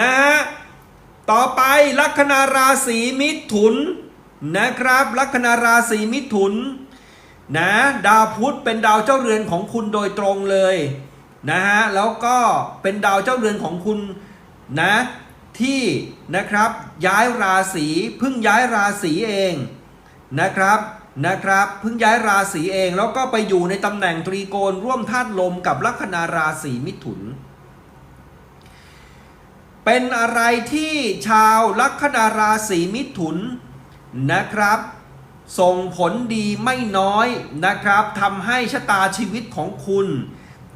นะฮะต่อไปลัคนาราศีมิถุนนะครับ ลัคนาราศีมิถุนนะดาวพุธเป็นดาวเจ้าเรือนของคุณโดยตรงเลยนะฮะแล้วก็เป็นดาวเจ้าเรือนของคุณนะที่นะครับย้ายราศีเพิ่งย้ายราศีเองนะครับนะครับเพิ่งย้ายราศีเองแล้วก็ไปอยู่ในตำแหน่งตรีโกณร่วมธาตุลมกับลัคนาราศีมิถุน เป็นอะไรที่ชาวลัคนาราศีมิถุนนะครับ ส่งผลดีไม่น้อยนะครับทำให้ชะตาชีวิตของคุณ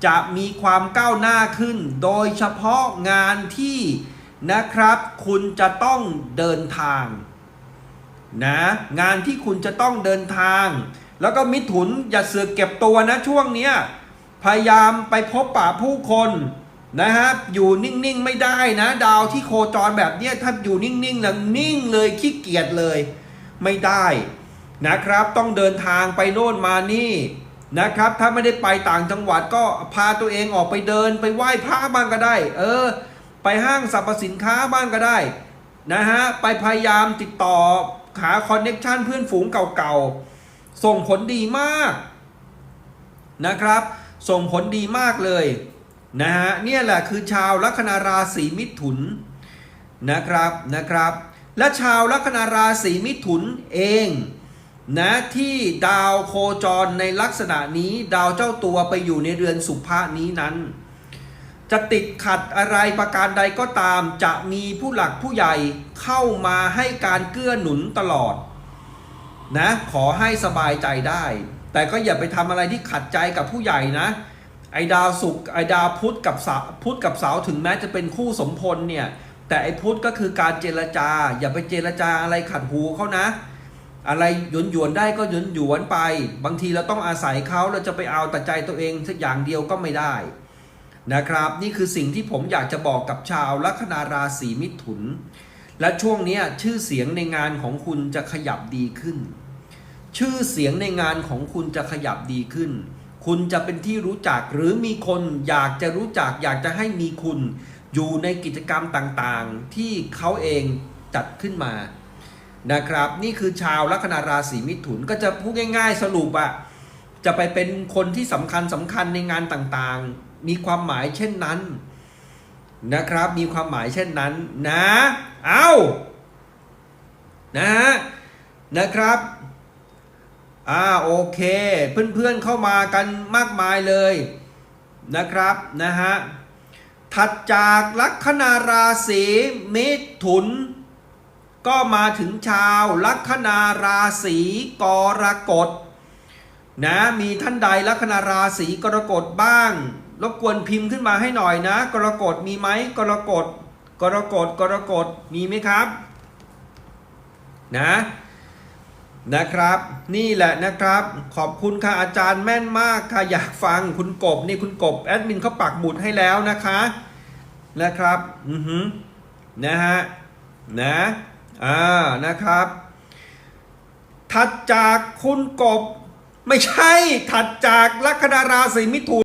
จะมีความก้าวหน้าขึ้น โดยเฉพาะงานที่นะครับ คุณจะต้องเดินทางนะงานที่คุณจะต้องเดินทาง แล้วก็มิถุนอย่าเสือกเก็บตัวนะช่วงเนี้ยพยายามไปพบปะผู้คน นะฮะอยู่นิ่งๆไม่ได้นะ ดาวที่โคจรแบบนี้ถ้าอยู่นิ่งๆแล้วนิ่งเลยขี้เกียจเลย ไม่ได้นะครับ ต้องเดินทางไปโน่นมานี่นะครับ ถ้าไม่ได้ไปต่างจังหวัดก็พาตัวเองออกไปเดินไปไหว้พระบ้างก็ได้ เออ ไปห้างสรรพสินค้าบ้างก็ได้นะฮะไปพยายามติดต่อหาคอนเน็กชันเพื่อนฝูงเก่าๆ ส่งผลดีมากนะครับ ส่งผลดีมากเลย นะฮะเนี่ยแหละคือชาวลัคนาราศีมิถุนนะครับนะครับ และชาวลัคนาราศีมิถุนเองนะที่ดาวโคจรในลักษณะนี้ดาวเจ้าตัวไปอยู่ในเรือนสุภานี้นั้น จะติดขัดอะไรประการใดก็ตามจะมีผู้หลักผู้ใหญ่เข้ามาให้การเกื้อหนุนตลอดนะขอให้สบายใจได้ แต่ก็อย่าไปทำอะไรที่ขัดใจกับผู้ใหญ่นะ ไอดาวศุกร์ไอดาวพุธกับสาพุธกับเสาร์ถึงแม้จะเป็นคู่สมพลเนี่ย แต่ไอพุธก็คือการเจรจา อย่าไปเจรจาอะไรขัดหูเขานะ อะไรหยวนหยวนได้ก็หยวนหยวนไป บางทีเราต้องอาศัยเขาเราจะไปเอาแต่ใจตัวเองสักอย่างเดียวก็ไม่ได้นะครับ นี่คือสิ่งที่ผมอยากจะบอกกับชาวลัคนาราศีมิถุน และช่วงนี้ชื่อเสียงในงานของคุณจะขยับดีขึ้น ชื่อเสียงในงานของคุณจะขยับดีขึ้น คุณจะเป็นที่รู้จักหรือมีคนอยากจะรู้จักอยากจะให้มีคุณ อยู่ในกิจกรรมต่างๆ ที่เขาเองจัดขึ้นมานะครับ นี่คือชาวลัคนาราศีมิถุนก็จะพูดง่าย ๆ สรุปอะจะไปเป็นคนที่สำคัญสำคัญในงานต่างๆ มีความหมายเช่นนั้นนะครับ มีความหมายเช่นนั้นนะ เอานะฮะนะครับ อ่าโอเคเพื่อนๆเข้ามากันมากมายเลยนะครับนะฮะถัดจากลัคนาราศีมิถุน ก็มาถึงชาวลัคนาราศีกรกฎนะมีท่านใดลัคนาราศีกรกฎบ้าง รบกวนพิมพ์ขึ้นมาให้หน่อยนะ กรกฎมีไหมกรกฎกรกฎกรกฎมีไหมครับ นะ นะครับ นี่แหละนะครับ ขอบคุณค่ะอาจารย์แม่นมากค่ะอยากฟังคุณกบนี่คุณกบแอดมินเขาปักหมุดให้แล้วนะคะนะครับอือหือนะฮะนะอ่านะครับ ถัดจากคุณกบไม่ใช่ถัดจากลัคนาราศีมิถุน